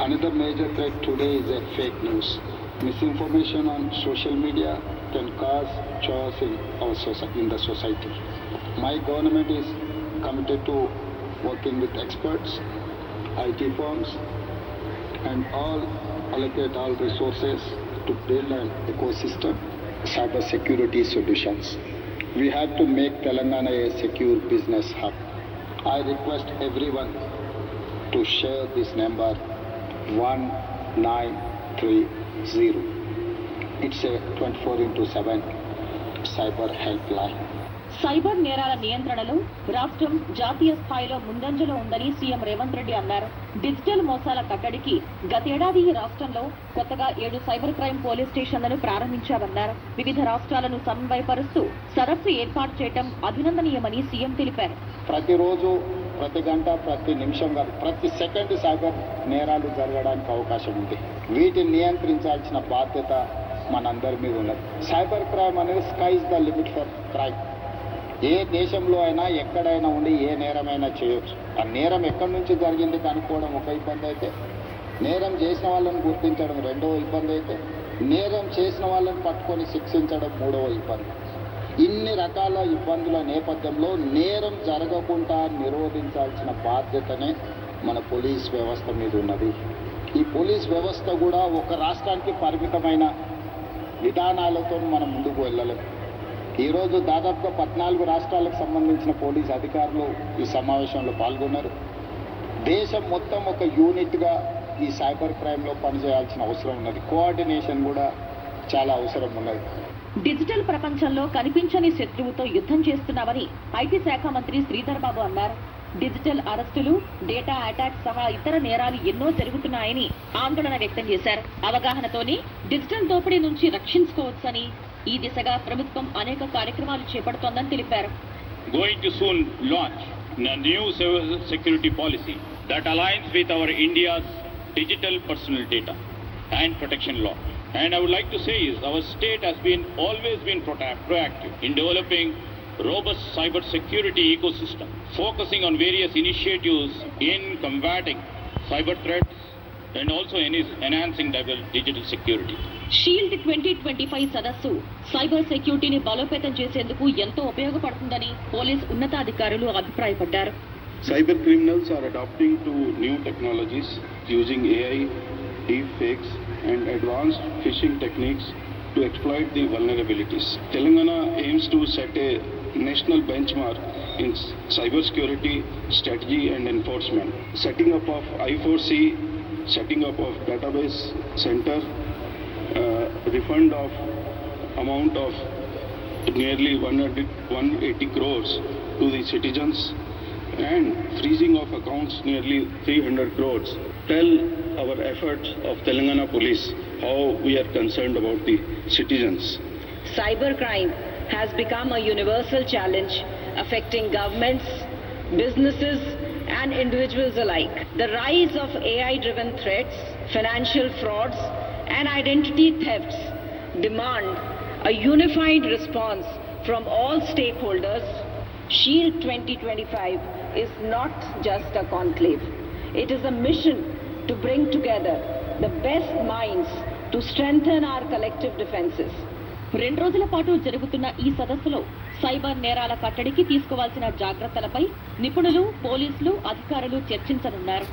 Another major threat today is a fake news. Misinformation on social media can cause chaos in our society, in the society. My government is committed to working with experts, IT firms, and all allocate all resources to build an ecosystem, cyber security solutions. We have to make Telangana a secure business hub. I request everyone to share this number 1930. It's a 24 into 7 cyber helpline. Cyber నేరాల నియంత్రణలో రాష్ట్రం జాతీయ స్థాయిలో ముందంజలో ఉందని CM Revanth Reddy అన్నారు digital మోసాల కట్టడికి గతేడాది రాష్ట్రంలో కొత్తగా ఏడు సైబర్ క్రైమ్ పోలీస్ స్టేషన్లను ప్రారంభించామన్నారు వివిధ రాష్ట్రాలను సమన్వయపరుస్తూ సదస్సు ఏర్పాటు చేయడం అభినందనీయమని సీఎం తెలిపారు ప్రతిరోజు ప్రతి గంట ప్రతి నిమిషం కాదు ప్రతి సెకండ్ సైబర్ నేరాలు జరగడానికి అవకాశం ఉంది. వీటిని నియంత్రించాల్సిన బాధ్యత మనందరి మీద ఉన్నది. సైబర్ క్రైమ్ అనేది sky's the limit for crime. ఏ దేశంలో అయినా ఎక్కడైనా ఉండి ఏ నేరమైనా చేయొచ్చు. ఆ నేరం ఎక్కడి నుంచి జరిగింది కనుక్కోవడం ఒక ఇబ్బంది అయితే నేరం చేసిన వాళ్ళని గుర్తించడం రెండవ ఇబ్బంది అయితే నేరం చేసిన వాళ్ళని పట్టుకొని శిక్షించడం మూడవ ఇబ్బంది. ఇన్ని రకాల ఇబ్బందుల నేపథ్యంలో నేరం జరగకుండా నిరోధించాల్సిన బాధ్యతనే మన పోలీస్ వ్యవస్థ మీద ఉన్నది. ఈ పోలీస్ వ్యవస్థ కూడా ఒక రాష్ట్రానికి పరిమితమైన విధానాలతో మనం ముందుకు వెళ్ళలేము ఈరోజు దాదాపుగా పద్నాలుగు రాష్ట్రాలకు సంబంధించిన పోలీస్ అధికారులు ఈ సమావేశంలో పాల్గొన్నారు. దేశం మొత్తం ఒక యూనిట్గా ఈ సైబర్ క్రైమ్లో పనిచేయాల్సిన అవసరం ఉన్నది. కోఆర్డినేషన్ కూడా చాలా అవసరం ఉన్నది. డిజిటల్ ప్రపంచంలో కనిపించని శత్రువుతో యుద్ధం చేస్తున్నామని ఐటీ శాఖ మంత్రి శ్రీధర్ బాబు అన్నారు. డిజిటల్ అరెస్టులు డేటా అటాక్ సహా ఇతర నేరాలు ఎన్నో జరుగుతున్నాయని ఆందోళన వ్యక్తం చేశారు. అవగాహనతోనే డిజిటల్ దోపిడీ నుంచి రక్షించుకోవచ్చని ఈ దిశగా ప్రభుత్వం అనేక కార్యక్రమాలు చేపడుతోందని తెలిపారు. Going to soon launch new new cyber security policy that aligns with our India's digital personal data and. And I would like to say is our state has been always been proactive in developing robust cyber security ecosystem, focusing on various initiatives in combating cyber threats and also en- enhancing digital- digital security. Shield twenty twenty five సదస్సు cyber సెక్యూరిటీని బలోపేతం చేసేందుకు ఎంతో ఉపయోగపడుతుందని police ఉన్నతాధికారులు అభిప్రాయపడ్డారు Cyber criminals are adopting to new technologies using AI, deepfakes, and advanced phishing techniques to exploit the vulnerabilities. Telangana aims to set a national benchmark in cybersecurity strategy and enforcement. Setting up of I4C, setting up of database center, uh, refund of amount of nearly 180 crores to the citizens and freezing of accounts nearly 300 crores tell our efforts of Telangana police how we are concerned about the citizens. cybercrime has become a universal challenge affecting governments, businesses, and individuals alike. The rise of AI driven threats, financial frauds, and identity thefts demand a unified response from all stakeholders. Shield 2025 is not just a conclave, it is a mission to bring together the best minds to strengthen our collective defenses. రెండు రోజుల పాటు జరుగుతున్న ఈ సదస్సులో cyber నేరాల కట్టడికి తీసుకోవాల్సిన జాగ్రత్తలపై నిపుణులు పోలీసులు అధికారులు చర్చించనున్నారు